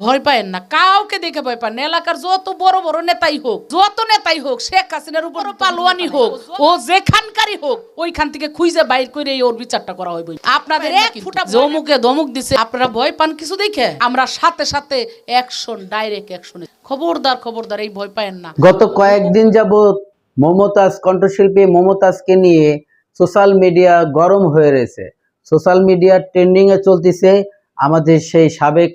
ভয় পায়েন না। কাউকে দেখে ভয় পান এলাকার যত বড় বড় নেতাই হোক যত নেতাই হোক শেখ হাসিনার উপর পালোয়ানি হোক ও যেখানকারই হোক ওইখান থেকে খুঁজে বাইর করে এই ওর বিচারটা করা হইব আপনাদের এক ফুটা জমুকে দমুক দিছে। আপনারা ভয় পান কিছু দেখে? আমরা সাথে সাথে অ্যাকশন ডাইরেক্ট অ্যাকশনে খবরদার খবরদার এই ভয় পায়েন না। গত কয়েকদিন যাবৎ মমতাজ কণ্ঠশিল্পী মমতাজকে নিয়ে সোশ্যাল মিডিয়া গরম হয়ে রয়েছে। সোশ্যাল মিডিয়া ট্রেন্ডিং এ চলতেছে। আমাদের সেই সাবেক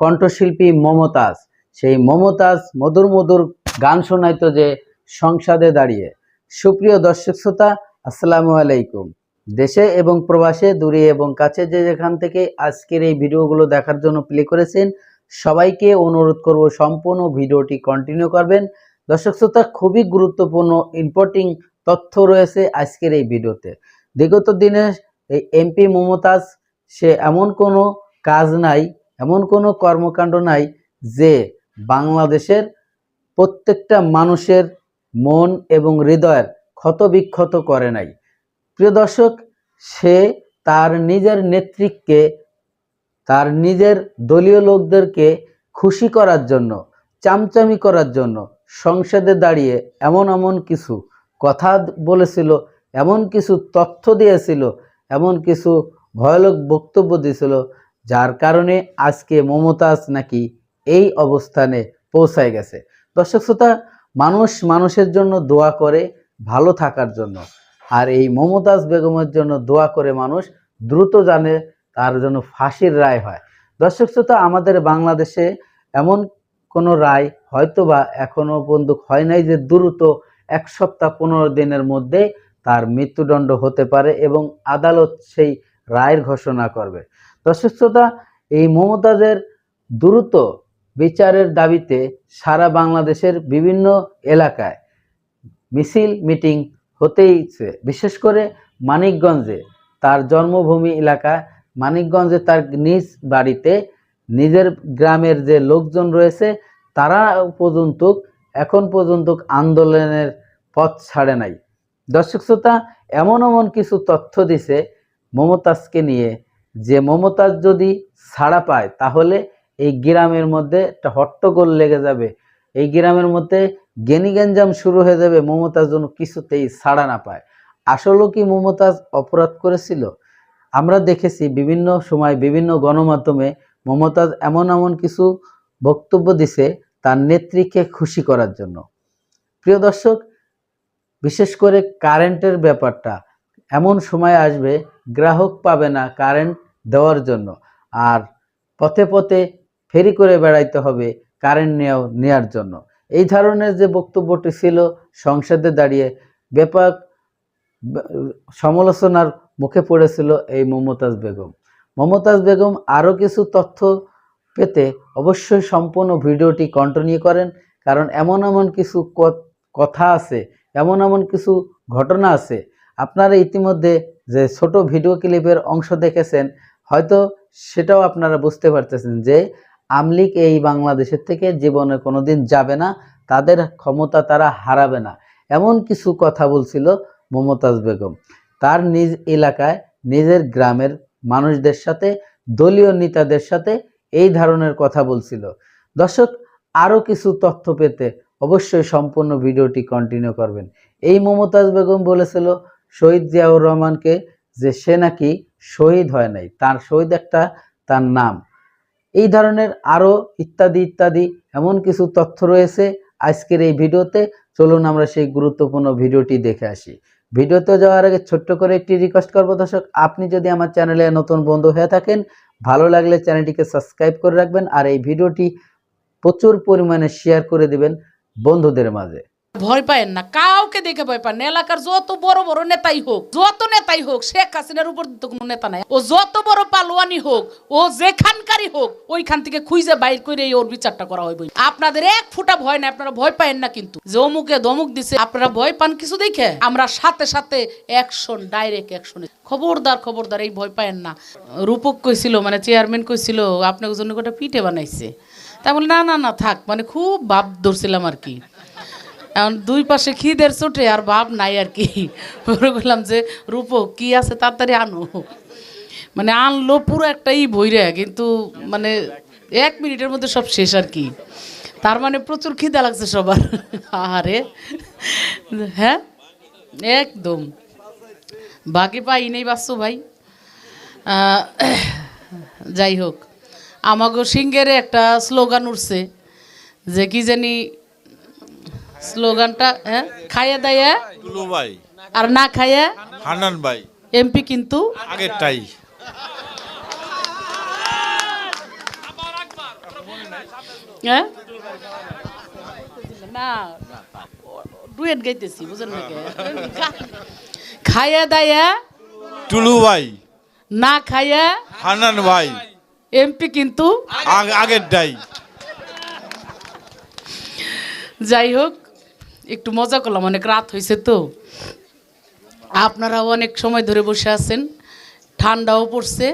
কণ্ঠশিল্পী মমতাজ। সেই মমতাজ মধুর মধুর গান শোনাইতো যে সংসদে দাঁড়িয়ে। সুপ্রিয় দর্শক শ্রোতা, আসসালামু আলাইকুম। দেশে এবং প্রবাসে, দূরে এবং কাছে যে যেখান থেকে আজকের এই ভিডিওগুলো দেখার জন্য প্লে করেছেন, সবাইকে অনুরোধ করব সম্পূর্ণ ভিডিওটি কন্টিনিউ করবেন। দর্শক শ্রোতা, খুবই গুরুত্বপূর্ণ ইম্পর্টিং তথ্য রয়েছে আজকের এই ভিডিওতে। বিগত দিনে এই এমপি মমতাজ, সে এমন কোনো কাজ নাই এমন কোনো কর্মকাণ্ড নাই যে বাংলাদেশের প্রত্যেকটা মানুষের মন এবং হৃদয়ের ক্ষত বিক্ষত করে নাই। প্রিয় দর্শক, সে তার নিজের নেতৃত্বকে তার নিজের দলীয় লোকদেরকে খুশি করার জন্য, চামচামি করার জন্য সংসদে দাঁড়িয়ে এমন এমন কিছু কথা বলেছিল, এমন কিছু তথ্য দিয়েছিল, এমন কিছু ভয়ানক বক্তব্য দিয়েছিল যার কারণে আজকে মমতাজ নাকি এই অবস্থানে পৌঁছায় গেছে। দর্শক শ্রোতা, মানুষ মানুষের জন্য দোয়া করে ভালো থাকার জন্য। আর এই মমতাজ বেগমের জন্য দোয়া করে মানুষ দ্রুত জানে তার জন্য ফাঁসির রায় হয়। দর্শক শ্রোতা, আমাদের বাংলাদেশে এমন কোনো রায় হয়তো বা এখনও পর্যন্ত হয় নাই যে দ্রুত এক সপ্তাহ পনেরো দিনের মধ্যে তার মৃত্যুদণ্ড হতে পারে এবং আদালত সেই রায়ের ঘোষণা করবে। দর্শক এই মমতাজের দ্রুত বিচারের দাবিতে সারা বাংলাদেশের বিভিন্ন এলাকায় মিছিল, মিটিং হতেইছে বিশেষ করে মানিকগঞ্জে। তার জন্মভূমি এলাকায় মানিকগঞ্জে তার নিজ বাড়িতে নিজের গ্রামের যে লোকজন রয়েছে, তারা পর্যন্ত, এখন পর্যন্ত আন্দোলনের পথ ছাড়ে নাই। দর্শক শ্রোতা, এমন এমন কিছু তথ্য দিছে মমতাজকে নিয়ে যে মমতাজ যদি ছাড়া পায়, তাহলে এই গ্রামের মধ্যে একটা হট্টগোল লেগে যাবে। এই গ্রামের মধ্যে গেনি গেঞ্জাম শুরু হয়ে যাবে, মমতাজ যেন কিছুতেই ছাড়া না পায়। আসলেও কি মমতাজ অপরাধ করেছিল? আমরা দেখেছি বিভিন্ন সময় বিভিন্ন গণমাধ্যমে মমতাজ এমন এমন কিছু বক্তব্য দিছে তার নেত্রীকে খুশি করার জন্য। প্রিয় দর্শক, বিশেষ করে কারেন্টের ব্যাপারটা এমন সময় আসবে, গ্রাহক পাবে না কারেন্ট দেওয়ার জন্য। আর পথে পথে ফেরি করে বেড়াইতে হবে কারেন্ট নেওয়া নেওয়ার জন্য। এই ধরনের যে বক্তব্যটি ছিল, সংসদে দাঁড়িয়ে ব্যাপক সমালোচনার মুখে পড়েছিল এই মমতাজ বেগম। মমতাজ বেগম আরও কিছু তথ্য পেতে অবশ্যই সম্পূর্ণ ভিডিওটি কন্টিনিউ করেন, কারণ এমন এমন কিছু কথা আছে, এমন এমন কিছু ঘটনা আছে আপনারা ইতিমধ্যে যে ছোট ভিডিও ক্লিপের অংশ দেখেছেন, হয়তো সেটাও আপনারা বুঝতে পারতেছেন যে আমলিক এই বাংলাদেশের থেকে জীবনে কোনোদিন যাবে না, তাদের ক্ষমতা তারা হারাবে না। এমন কিছু কথা বলছিল মমতাজ বেগম। তার নিজ এলাকায়, নিজের গ্রামের মানুষদের সাথে, দলীয় নেতাদের সাথে এই ধরনের কথা বলছিল। দর্শক, আরও কিছু তথ্য পেতে অবশ্যই সম্পূর্ণ ভিডিওটি কন্টিনিউ করবেন। এই মমতাজ বেগম বলেছিল শহীদ জিয়াউর রহমানকে যে সে নাকি শহীদ হয় নাই, তার শহীদ একটা, তার নাম। এই ধরনের আরও ইত্যাদি ইত্যাদি এমন কিছু তথ্য রয়েছে আজকের এই ভিডিওতে। চলুন আমরা সেই গুরুত্বপূর্ণ ভিডিওটি দেখে আসি। ভিডিওতে যাওয়ার আগে ছোট্ট করে একটি রিকোয়েস্ট করব দর্শক, আপনি যদি আমার চ্যানেলে নতুন বন্ধু হয়ে থাকেন, ভালো লাগলে চ্যানেলটিকে সাবস্ক্রাইব করে রাখবেন আর এই ভিডিওটি প্রচুর পরিমাণে শেয়ার করে দিবেন বন্ধুদের মাঝে। ভয় পায়েন না, কাউকে দেখে ভয় পান। এলাকার যত বড় বড় নেতাই হোক, যত নেতাই হোক, শেখ হাসিনার উপর তো কোনো নেতা নাই। ও যত বড় পালোয়ানি হোক, ও যেখানকারই হোক, ওইখান থেকে খুঁজে বাইর করে এই ওর বিচারটা করা হইব আপনাদের এক ফুটা ভয় না আপনারা ভয় পায়েন না কিন্তু। যে অমুকে দমুক দিছে, আপনারা ভয় পান কিছু দেখে? আমরা সাথে সাথে অ্যাকশন ডাইরেক্ট অ্যাকশনে খবরদার খবরদার, এই ভয় পায়েন না। রূপক কইছিল মানে চেয়ারম্যান কইছিল আপনার জন্য গোটা পিঠে বানাইছে। তা বলে, না না না, থাক। মানে খুব ভাব ধরছিলাম আর কি। এখন দুই পাশে খিদের চোটে আর ভাব নাই আর কি। বললাম যে, রূপ, কি আছে তাড়াতাড়ি আনো? মানে আনলো পুরো একটা ই বইরে কিন্তু মানে এক মিনিটের মধ্যে সব শেষ আর কি। তার মানে প্রচুর খিদা লাগছে সবার। আরে হ্যাঁ? একদম। বাকি পাই নেই বাসু ভাই। যাই হোক। আমাগো সিঙ্গের একটা স্লোগান উঠছে যে, কি জানি স্লোগানটা হ্যাঁ? খাইয়া দাইয়া? টুলু ভাই। আর না খাইয়া? হান্নান ভাই। এমপি কিন্তু? আগেরটাই হ্যাঁ? না ডুয়েট গাইতেছি বুঝেন নাকি খাইয়া দাইয়া? টুলু ভাই। না খাইয়া? হান্নান ভাই। এমপি কিন্তু? আগ- আগেরটাই যাই হোক একটু মজা করলাম, অনেক রাত হয়েছে তো। আপনারাও অনেক সময় ধরে বসে আছেন, ঠান্ডাও পড়ছে।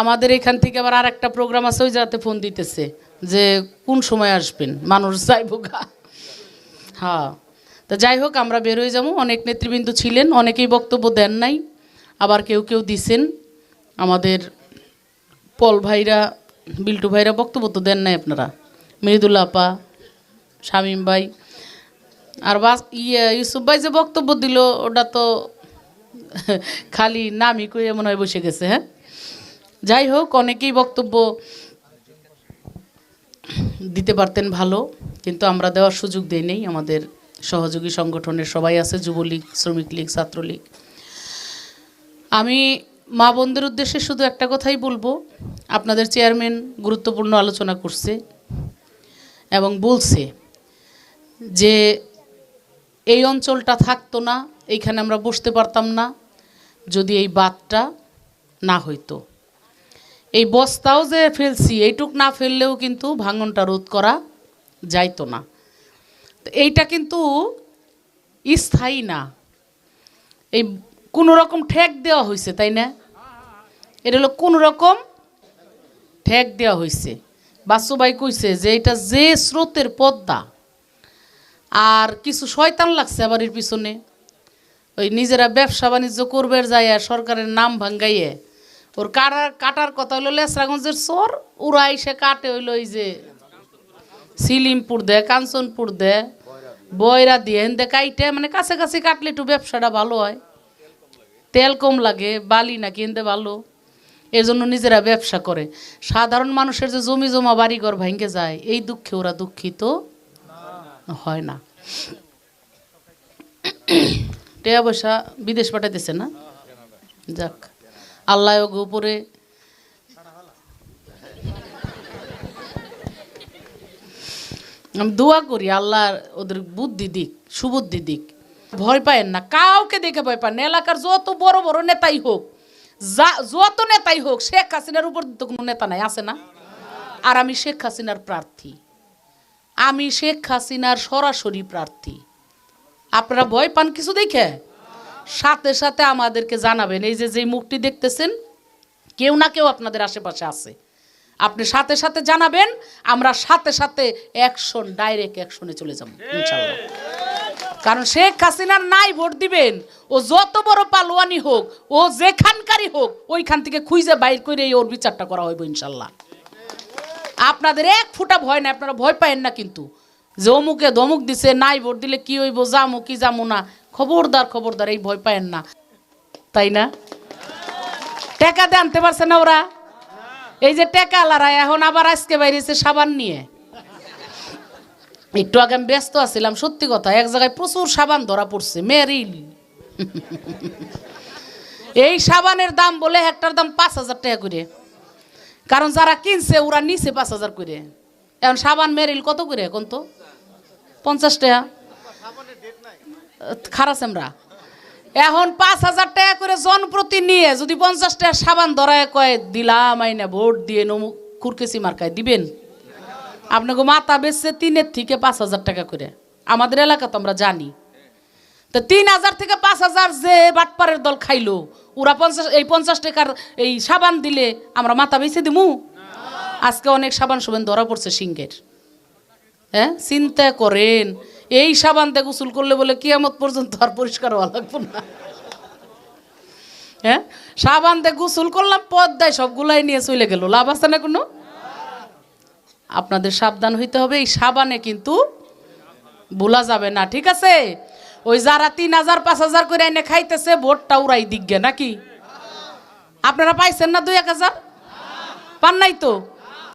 আমাদের এখান থেকে আবার আর একটা প্রোগ্রাম আছে, ওই জায়গাতে ফোন দিতেছে যে কোন সময় আসবেন? মানুষ যাইব গা। হ্যাঁ তো যাই হোক, আমরা বের হয়ে যাব। অনেক নেতৃবৃন্দ ছিলেন, অনেকেই বক্তব্য দেন নাই, আবার কেউ কেউ দিছেন। আমাদের পল ভাইরা, বিল্টু ভাইরা বক্তব্য তো দেন নাই আপনারা। মৃদুল আপা, শামীম ভাই আর বাস ইয়ে ইউসুফ ভাই যে বক্তব্য দিল, ওটা তো খালি নামই করে মনে হয় বসে গেছে হ্যাঁ? যাই হোক, অনেকেই বক্তব্য দিতে পারতেন ভালো, কিন্তু আমরা দেওয়ার সুযোগ দেই নেই। আমাদের সহযোগী সংগঠনের সবাই আছে, যুবলীগ, শ্রমিক লীগ, ছাত্রলীগ। আমি মা বোনদের উদ্দেশ্যে শুধু একটা কথাই বলব, আপনাদের চেয়ারম্যান গুরুত্বপূর্ণ আলোচনা করছে এবং বলছে যে এই অঞ্চলটা থাকতো না, এইখানে আমরা বসতে পারতাম না, যদি এই বাঁধটা না হইতো। এই বস্তাও যে ফেলছি, এইটুক না ফেললেও কিন্তু ভাঙনটা রোধ করা যাইতো না। তো এইটা কিন্তু স্থায়ী না। এই কোনো রকম ঠেক দেওয়া হয়েছে তাই না? এটা হলো কোনো রকম ঠেক দেওয়া হয়েছে বাসুবাই কইছে যে এটা যে স্রোতের পদ্মা আর কিছু শয়তান লাগছে আবার এর পিছনে। ওই নিজেরা ব্যবসা বাণিজ্য করবে যায় সরকারের নাম ভাঙ্গাইয়ে। ওর কাটার কাটার কথা হইল লেসরাগঞ্জের চর ওরা এসে কাটে হইল ওই যে সিলিমপুর দে, কাঞ্চনপুর দে, বয়রা দিয়ে হেন্দে কাইটে মানে কাছে কাছে কাটলে একটু ব্যবসাটা ভালো হয়। তেল কম লাগে, বালি নাকি এনতে ভালো। এর জন্য নিজেরা ব্যবসা করে। সাধারণ মানুষের যে জমি জমা বাড়িঘর ভাঙ্গে যায়, এই দুঃখে ওরা দুঃখিত। হয় না। টেয়া পয়সা বিদেশ পাঠাইতেছে না? যাক, আল্লাহ উপরে আমি দোয়া করি আল্লাহ ওদের বুদ্ধি দিক, সুবুদ্ধি দিক। ভয় পায়েন না, কাউকে দেখে ভয় পান না। এলাকার যত বড় বড় নেতাই হোক, যা, যত নেতাই হোক, শেখ হাসিনার উপর তো কোনো নেতা নাই, আছে না? আর আমি শেখ হাসিনার প্রার্থী। আমি শেখ হাসিনার সরাসরি প্রার্থী। আপনারা ভয় পান কিছু দেখে? সাথে সাথে আমাদেরকে জানাবেন, এই যে যেই মুখটি দেখতেছেন, কেউ না কেউ আপনাদের আশেপাশে আছে। আপনি সাথে সাথে জানাবেন, আমরা সাথে সাথে অ্যাকশন ডাইরেক্ট অ্যাকশনে চলে যাব ইনশাল্লাহ কারণ শেখ হাসিনার নাই, ভোট দিবেন। ও যত বড় পালোয়ানি হোক, ও যেখানকারই হোক, ওইখান থেকে খুঁজে বাইর করে ওর বিচারটা করা হইব ইনশাল্লাহ আপনাদের এক ফুটা ভয় নাই, আপনারা ভয় পায়েন না কিন্তু। যে অমুকে দমুক দিছে, নাই ভোট দিলে কি হইব, যামু কি যামু না, খবরদার খবরদার, এই ভয় পায়েন না। তাই না? টাকা দিয়ে আনতে পারছে না ওরা? এই যে টেকা আলারা এখন আবার আজকে বাইরেছে সাবান নিয়ে। একটু আগে আমি ব্যস্ত আছিলাম, সত্যি কথা, এক জায়গায় প্রচুর সাবান ধরা পড়ছে, মেরিল। এই সাবানের দাম বলে একটার দাম পাঁচ হাজার টাকা করে। কারণ যারা কিনছে, ওরা নিছে পাঁচ হাজার করে। এখন সাবান মেরিল কত করে এখন তো? পঞ্চাশ টাকা। খারাপ আমরা। এখন পাঁচ হাজার টাকা করে জনপ্রতি নিয়ে যদি পঞ্চাশ টাকা সাবান ধরায় কয়, দিলাম, আইনা ভোট দিয়ে নমু কুরকেসি মার্কায় দিবেন? আপনাকে মাথা বেচছে তিনের থেকে পাঁচ হাজার টাকা করে। আমাদের এলাকা তো আমরা জানি। তো তিন হাজার থেকে পাঁচ হাজার যে বাটপারের দল খাইলো ওরা পঞ্চাশ এই পঞ্চাশ টাকার এই সাবান দিলে আমরা মাথা বেছে দিমু? আজকে অনেক সাবান সাবান ধরা পড়ছে সিংহের। হ্যাঁ? চিন্তা করেন। এই সাবান দিয়ে গোসল করলে বলে কিয়ামত পর্যন্ত আর পরিষ্কার হওয়া লাগবে না। হ্যাঁ? সাবান দিয়ে গোসল করলাম, পদ্মায় সবগুলাই নিয়ে চলে গেল। লাভ আছে না কোনো? আপনাদের সাবধান হইতে হবে, এই সাবানে কিন্তু ভোলা যাবে না, ঠিক আছে? ওই যারা তিন হাজার, পাঁচ হাজার করে এনে খাইতেছে, ভোটটা উড়াই দিক নাকি? আপনারা পাইছেন না দুই এক হাজার? পান নাই তো?